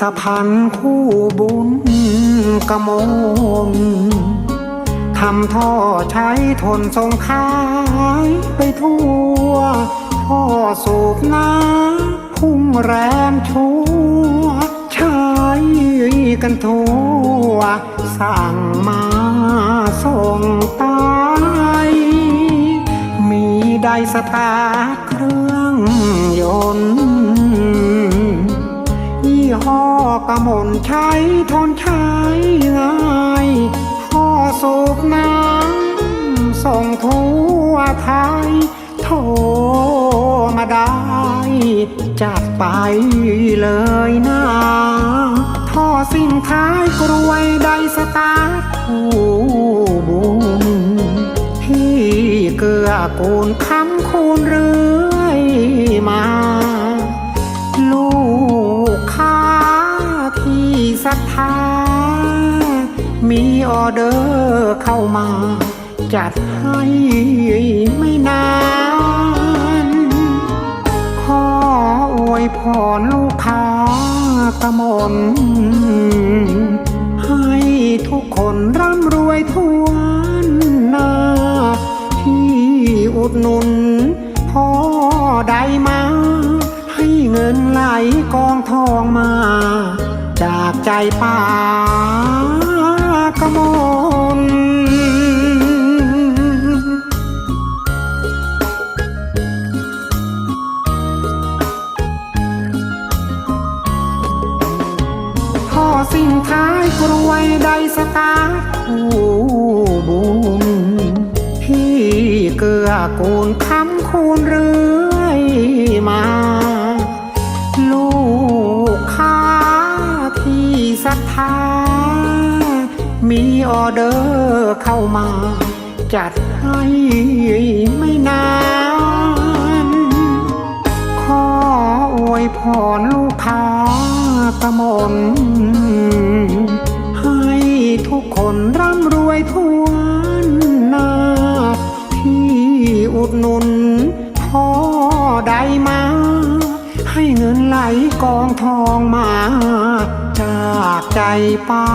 ตภัณฑ์คู่บุญกระมลทำท่อใช้ทนทรงขายไปทั่วท่อสูบน้ำพุ่งแรงชัวใช้กันทั่วสั่งมาส่งไปมีได้สตาร์เครื่องยนต์ ห้อกระมนใช้ทนใช้ง่ายพ่อสูบน้ำส่งทั่วไทยโทรมาได้จัดไปเลยนะท่อสิ่งท้ายกรวยไดสตาร์คู่บุญที่เกื้อกูลคำคูณเรื่อยมา มีออเดอร์เข้ามา จัดให้ไม่นาน ขออวยพรลูกค้ากระมนให้ทุกคนร่ำรวยทั่วหน้า ที่อุดหนุนพ่อได้มา ให้เงินไหลกองทองมา จากใจป้าากมนพ่อสิ่งท้ายกรวยไดสตาคู่บุญที่เกื้อกูลคำคูณเรื่อยมาลู มีออเดอร์เข้ามา จัดให้ไม่นาน ขออวยพรลูกค้ากระมนให้ทุกคนร่ำรวยทั่วหน้า ที่อุดหนุนพ่อได้มา ให้เงินไหลกองทองมา จากใจป้า